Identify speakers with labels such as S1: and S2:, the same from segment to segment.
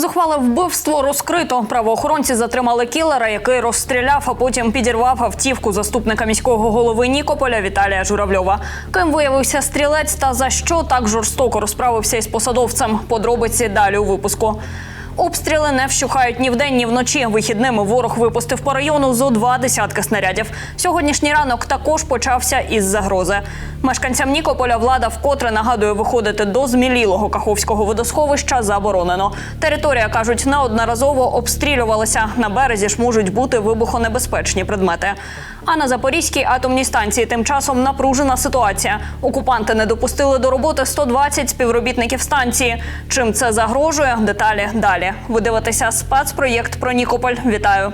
S1: Зухвале вбивство розкрито. Правоохоронці затримали кілера, який розстріляв, а потім підірвав автівку заступника міського голови Нікополя Віталія Журавльова. Ким виявився стрілець та за що так жорстоко розправився із посадовцем? Подробиці далі у випуску. Обстріли не вщухають ні вдень, ні вночі. Вихідними ворог випустив по району зо два десятки снарядів. Сьогоднішній ранок також почався із загрози. Мешканцям Нікополя влада вкотре нагадує виходити до змілілого Каховського водосховища заборонено. Територія кажуть, неодноразово обстрілювалася. На березі ж можуть бути вибухонебезпечні предмети. А на Запорізькій атомній станції тим часом напружена ситуація. Окупанти не допустили до роботи 120 співробітників станції. Чим це загрожує? Деталі далі. Ви дивитеся спецпроєкт про Нікополь. Вітаю.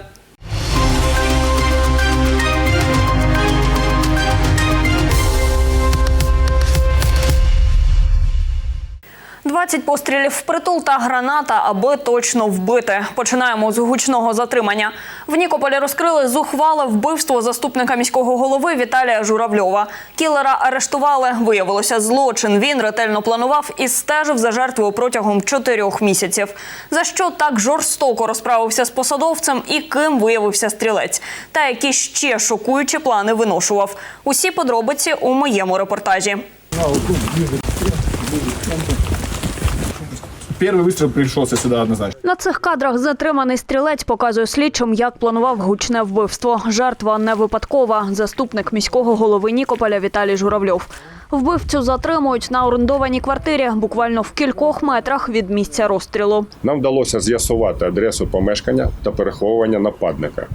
S1: 20 пострілів в притул та граната, аби точно вбити. Починаємо з гучного затримання. В Нікополі розкрили зухвале вбивство заступника міського голови Віталія Журавльова. Кілера арештували. Виявилося злочин. Він ретельно планував і стежив за жертвою протягом чотирьох місяців. За що так жорстоко розправився з посадовцем і ким виявився стрілець, та які ще шокуючі плани виношував. Усі подробиці у моєму репортажі.
S2: Первый выстрел пришелся сюда однозначно.
S1: На цих кадрах затриманий стрілець показує слідчим, як планував гучне вбивство. Жертва не випадкова. Заступник міського голови Нікополя Віталій Журавльов. Вбивцю затримують на орендованій квартирі, буквально в кількох метрах від місця розстрілу.
S3: Нам вдалося з'ясувати адресу помешкання та переховування нападника.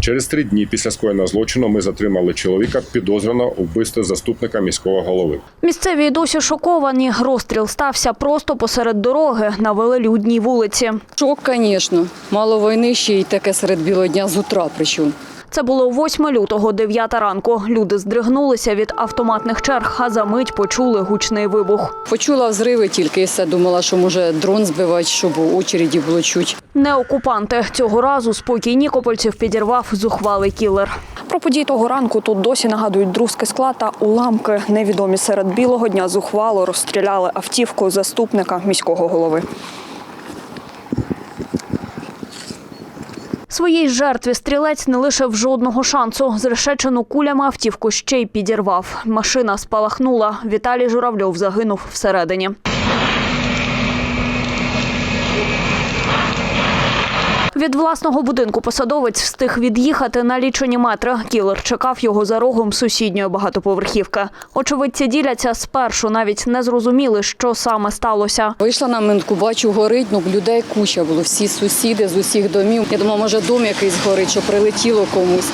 S3: Через три дні після скоєного злочину ми затримали чоловіка підозрюваного у вбивстві заступника міського голови.
S1: Місцеві й досі шоковані. Розстріл стався просто посеред дороги на велелюдній вулиці.
S4: Шок, звісно. Мало війни ще й таке серед білого дня з утра причому.
S1: Це було 8 лютого, 9 ранку. Люди здригнулися від автоматних черг, а за мить почули гучний вибух.
S4: Почула взриви тільки і все. Думала, що може дрон збивати, щоб у очереді було чуть.
S1: Не окупанти цього разу спокій нікопольців підірвав зухвалий кілер. Про події того ранку тут досі нагадують друзки скла та уламки. Невідомі серед білого дня зухвало розстріляли автівку заступника міського голови. Своїй жертві стрілець не лишив жодного шансу. Зрешечену кулями автівку ще й підірвав. Машина спалахнула. Віталій Журавльов загинув всередині. Від власного будинку посадовець встиг від'їхати на лічені метри. Кілер чекав його за рогом сусідньої багатоповерхівки. Очевидці діляться спершу, навіть не зрозуміли, що саме сталося.
S4: Вийшла на минку, бачу, горить, ну людей куча було, всі сусіди з усіх домів. Я думала, може дом якийсь горить, що прилетіло комусь.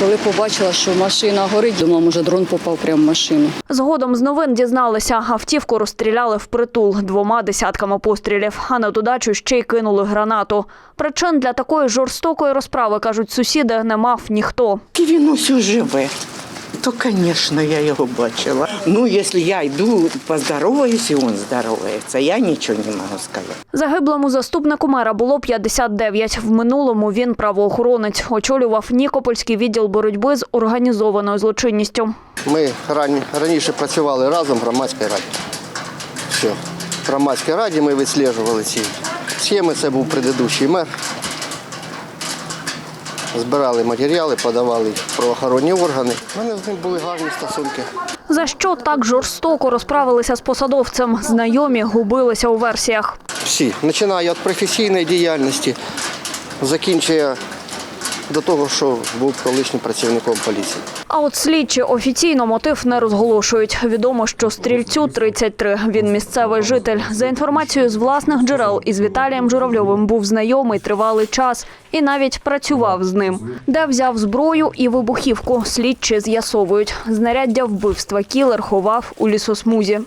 S4: Коли побачила, що машина горить, думала, може дрон попав прямо в машину.
S1: Згодом з новин дізналися, автівку розстріляли впритул двома десятками пострілів, а на додачу ще й кинули гранату. Причин для такої жорстокої розправи, кажуть сусіди, не мав ніхто.
S5: І він усю живе. То, звісно, я його бачила. Ну, якщо я йду поздороваюсь, і він здоровається, я нічого не можу сказати.
S1: Загиблому заступнику мера було 59. В минулому він правоохоронець. Очолював Нікопольський відділ боротьби з організованою злочинністю.
S6: Ми рані- раніше працювали разом в громадській раді. Все. В громадській раді ми відслежували ці схеми. Це був предыдущий мер. Збирали матеріали, подавали в правоохоронні органи. У мене з ним були гарні стосунки.
S1: За що так жорстоко розправилися з посадовцем? Знайомі губилися у версіях.
S6: Всі, починаю від професійної діяльності, закінчує до того, що був колишнім працівником поліції.
S1: А от слідчі офіційно мотив не розголошують. Відомо, що стрільцю 33. Він місцевий житель. За інформацією з власних джерел із Віталієм Журавльовим був знайомий тривалий час і навіть працював з ним. Де взяв зброю і вибухівку, слідчі з'ясовують. Знаряддя вбивства кілер ховав у лісосмузі.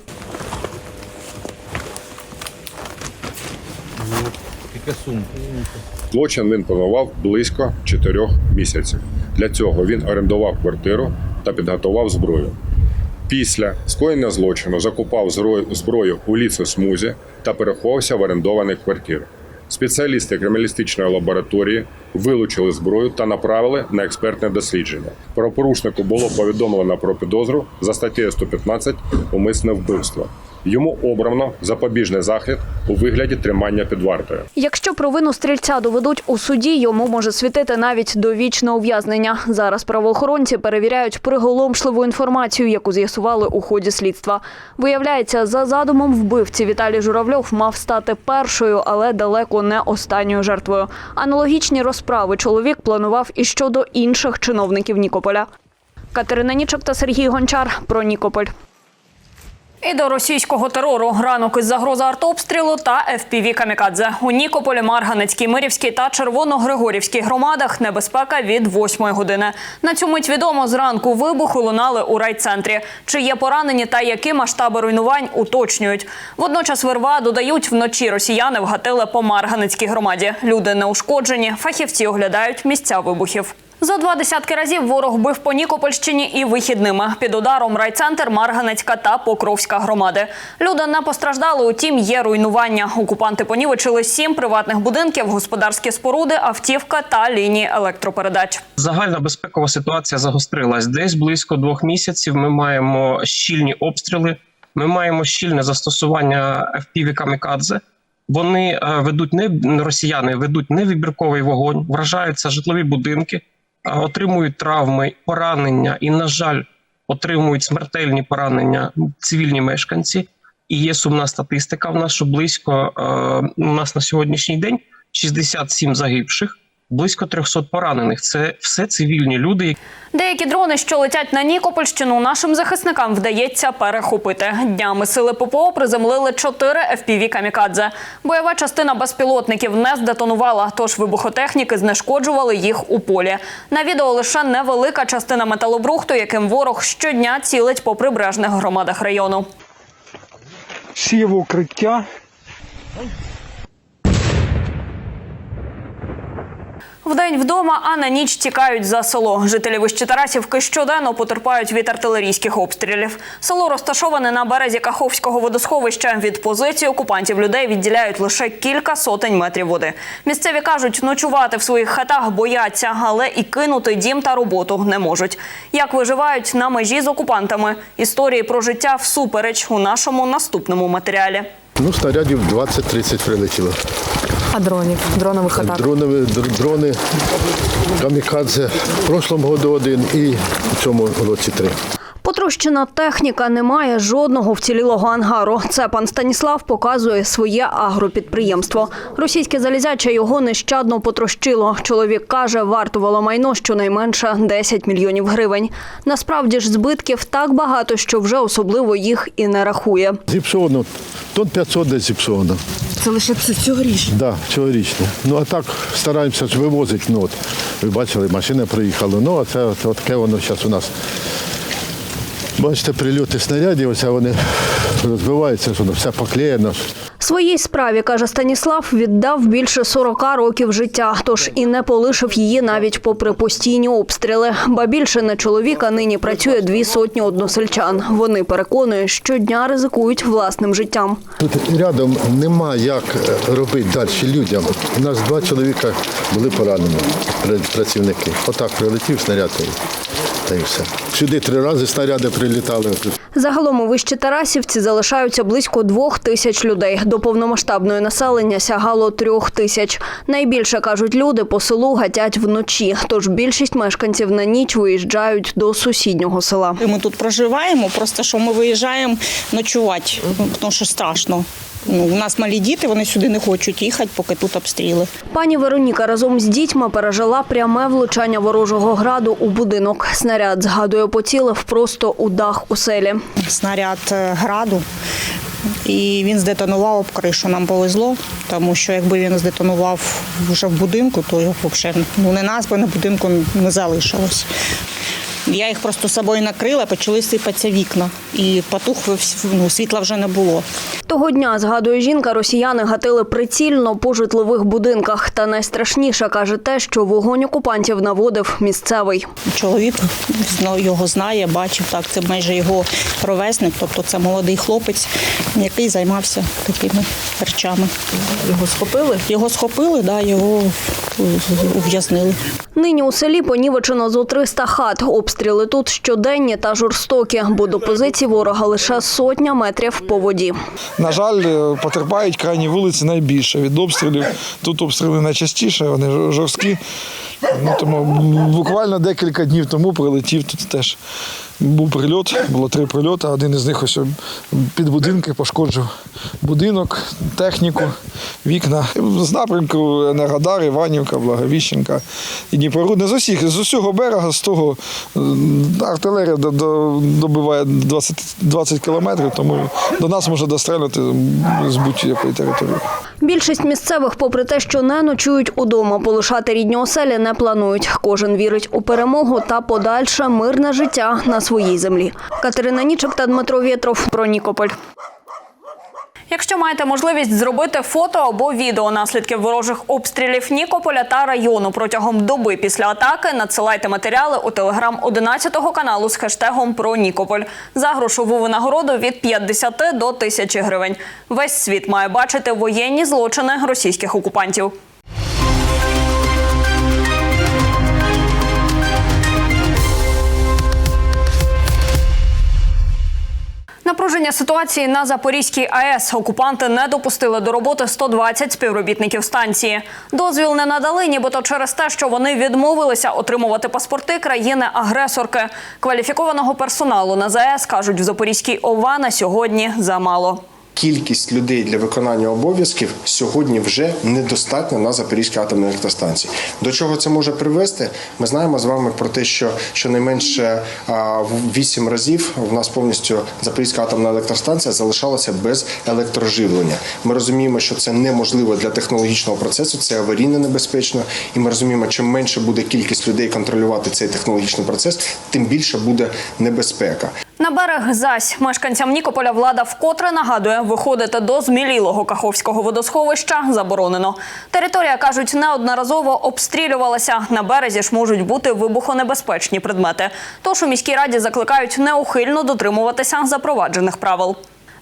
S3: Злочин він планував близько чотирьох місяців. Для цього він орендував квартиру та підготував зброю. Після скоєння злочину закупав зброю у лісосмузі та переховався в орендованих квартир. Спеціалісти криміналістичної лабораторії вилучили зброю та направили на експертне дослідження. Правопорушнику було повідомлено про підозру за статтею 115 умисне вбивство. Йому обрано запобіжний захід у вигляді тримання під вартою.
S1: Якщо провину стрільця доведуть у суді, йому може світити навіть довічне ув'язнення. Зараз правоохоронці перевіряють приголомшливу інформацію, яку з'ясували у ході слідства. Виявляється, за задумом вбивці Віталій Журавльов мав стати першою, але далеко не останньою жертвою. Аналогічні розправи чоловік планував і щодо інших чиновників Нікополя. Катерина Нічок та Сергій Гончар про Нікополь. І до російського терору ранок із загрози артобстрілу та ФПВ «Камікадзе». У Нікополі, Марганецькій, Мирівській та Червоногригорівській громадах небезпека від 8 години. На цю мить відомо зранку вибухи лунали у райцентрі. Чи є поранені та які масштаби руйнувань уточнюють. Водночас вирва додають вночі росіяни вгатили по Марганецькій громаді. Люди не ушкоджені. Фахівці оглядають місця вибухів. За два десятки разів ворог бив по Нікопольщині і вихідними. Під ударом райцентр, Марганецька та Покровська громади. Люди не постраждали, утім є руйнування. Окупанти понівечили сім приватних будинків, господарські споруди, автівка та лінії електропередач.
S7: Загальна безпекова ситуація загострилась. Десь близько двох місяців ми маємо щільні обстріли. Ми маємо щільне застосування FPV камікадзе. Вони е, ведуть не росіяни, ведуть невибірковий вогонь, вражаються житлові будинки, отримують травми, поранення і, на жаль, отримують смертельні поранення цивільні мешканці. І є сумна статистика. В нас що близько е, у нас на сьогоднішній день 67 загибших, близько 300 поранених. Це все цивільні люди,
S1: Деякі дрони, що летять на Нікопольщину, нашим захисникам вдається перехопити. Днями сили ППО приземлили чотири FPV «Камікадзе». Бойова частина безпілотників не здетонувала, тож вибухотехніки знешкоджували їх у полі. На відео лише невелика частина металобрухту, яким ворог щодня цілить по прибережних громадах району.
S8: Всі в укриття.
S1: Вдень вдома, а на ніч тікають за село. Жителі Вищі Тарасівки щоденно потерпають від артилерійських обстрілів. Село розташоване на березі Каховського водосховища. Від позиції окупантів людей відділяють лише кілька сотень метрів води. Місцеві кажуть, ночувати в своїх хатах бояться, але і кинути дім та роботу не можуть. Як виживають на межі з окупантами? Історії про життя всупереч у нашому наступному матеріалі.
S9: Ну, снарядів 20-30 прилетіло.
S10: А дронів? Дронових атак?
S9: Дронові, дрони, камікадзе. В прошлому году один і в цьому році три.
S1: Потрощена техніка не має жодного вцілілого ангару. Це пан Станіслав показує своє агропідприємство. Російське залізяче його нещадно потрощило. Чоловік каже, вартувало майно щонайменше 10 мільйонів гривень. Насправді ж збитків так багато, що вже особливо їх і не рахує.
S9: Зіпсовано, тон 500 десь зіпсовано.
S10: Це лише цьогоріч.
S9: Да, цьогорічно. Ну а так стараємося ж вивозити. Ну, от, ви бачили, машина приїхала. Ну, а це от таке воно зараз у нас. Бачите, прильоти снарядів, оце вони розбиваються, що все поклеєно.
S1: Своїй справі, каже Станіслав, віддав більше 40 років життя, тож і не полишив її навіть попри постійні обстріли. Ба більше на чоловіка нині працює дві сотні односельчан. Вони переконують, щодня ризикують власним життям.
S9: Тут рядом нема як е, робити далі людям. У нас два чоловіка були поранені, працівники. Отак прилетів снаряд та й все. Сюди три рази снаряди прилітали.
S1: Загалом у Вищі Тарасівці залишаються близько двох тисяч людей. До повномасштабної населення сягало трьох тисяч. Найбільше, кажуть люди, по селу гатять вночі. Тож більшість мешканців на ніч виїжджають до сусіднього села.
S11: Ми тут проживаємо, просто що ми виїжджаємо ночувати, тому що страшно. Ну, у нас малі діти, вони сюди не хочуть їхати, поки тут обстріли.
S1: Пані Вероніка разом з дітьми пережила пряме влучання ворожого граду у будинок. Снаряд, згадує, поцілив просто у дах у селі.
S11: Снаряд е, граду, і він здетонував об кришу. Нам повезло, тому що якби він здетонував вже в будинку, то його взагалі ну, не нас, би на будинку не залишилось. Я їх просто собою накрила, почали сипатися вікна, і потух ну, світла вже не було.
S1: Того дня, згадує жінка, росіяни гатили прицільно по житлових будинках. Та найстрашніше каже те, що вогонь окупантів наводив місцевий.
S11: Чоловік його знає, бачив так. Це майже його ровесник, тобто це молодий хлопець, який займався такими речами. Його схопили? Його схопили, да, його ув'язнили.
S1: Нині у селі понівечено зо 300 хат. Обстріли тут щоденні та жорстокі, бо до позицій ворога лише сотня метрів по воді.
S8: На жаль, е, потерпають крайні вулиці найбільше від обстрілів. Тут обстріли найчастіше, вони жор- жорсткі. Ну, тому буквально декілька днів тому прилетів тут теж. Був прильот, було три прильоти. Один із них ось під будинки пошкоджив будинок, техніку, вікна. З напрямку Енергодар, Іванівка, Благовіщенка і Дніпрорудне. З усіх, з усього берега, з того артилерія до- до- добиває 20, 20 кілометрів, тому до нас може дострелити з будь-якої території.
S1: Більшість місцевих, попри те, що не ночують удома, полишати рідні оселі не планують. Кожен вірить у перемогу та подальше мирне життя на своїй землі. Катерина Нічик та Дмитро Вєтров про Нікополь. Якщо маєте можливість зробити фото або відео наслідків ворожих обстрілів Нікополя та району протягом доби після атаки, надсилайте матеріали у телеграм 11 каналу з хештегом про Нікополь за грошову винагороду від 50 до 1000 гривень. Весь світ має бачити воєнні злочини російських окупантів. Напруження ситуації на Запорізькій АЕС окупанти не допустили до роботи 120 співробітників станції. Дозвіл не надали, нібито через те, що вони відмовилися отримувати паспорти країни-агресорки. Кваліфікованого персоналу на ЗАЕС кажуть в Запорізькій ОВА на сьогодні замало.
S12: Кількість людей для виконання обов'язків сьогодні вже недостатня на Запорізькій атомній електростанції. До чого це може привести? Ми знаємо з вами про те, що щонайменше а, в 8 разів в нас повністю Запорізька атомна електростанція залишалася без електроживлення. Ми розуміємо, що це неможливо для технологічного процесу, це аварійно небезпечно, і ми розуміємо, чим менше буде кількість людей контролювати цей технологічний процес, тим більше буде небезпека.
S1: На берег зась мешканцям Нікополя влада вкотре нагадує, виходити до змілілого Каховського водосховища заборонено. Територія кажуть, неодноразово обстрілювалася. На березі ж можуть бути вибухонебезпечні предмети. Тож у міській раді закликають неухильно дотримуватися запроваджених правил.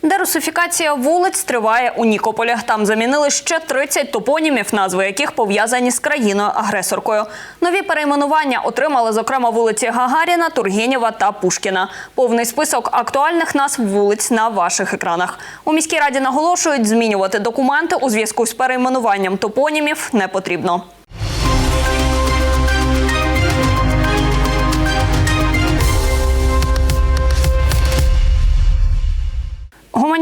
S1: Дерусифікація вулиць триває у Нікополі. Там замінили ще 30 топонімів, назви яких пов'язані з країною-агресоркою. Нові перейменування отримали, зокрема, вулиці Гагаріна, Тургенєва та Пушкіна. Повний список актуальних назв вулиць на ваших екранах. У міській раді наголошують, змінювати документи у зв'язку з перейменуванням топонімів не потрібно.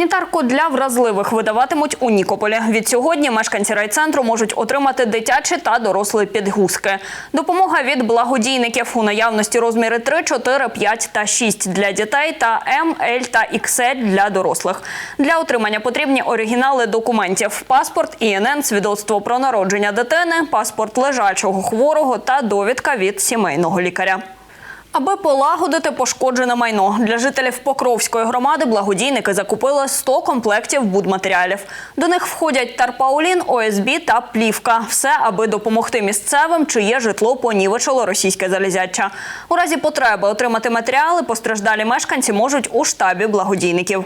S1: Гуманітарку для вразливих видаватимуть у Нікополі. Від сьогодні мешканці райцентру можуть отримати дитячі та дорослі підгузки. Допомога від благодійників у наявності розміри 3, 4, 5 та 6 для дітей та М, Л та XL для дорослих. Для отримання потрібні оригінали документів: паспорт, ІНН, свідоцтво про народження дитини, паспорт лежачого хворого та довідка від сімейного лікаря. Аби полагодити пошкоджене майно для жителів Покровської громади, благодійники закупили 100 комплектів будматеріалів. До них входять тарпаулін, ОСБ та плівка. Все, аби допомогти місцевим, чиє житло понівечило російське залізяча. У разі потреби отримати матеріали постраждалі мешканці можуть у штабі благодійників.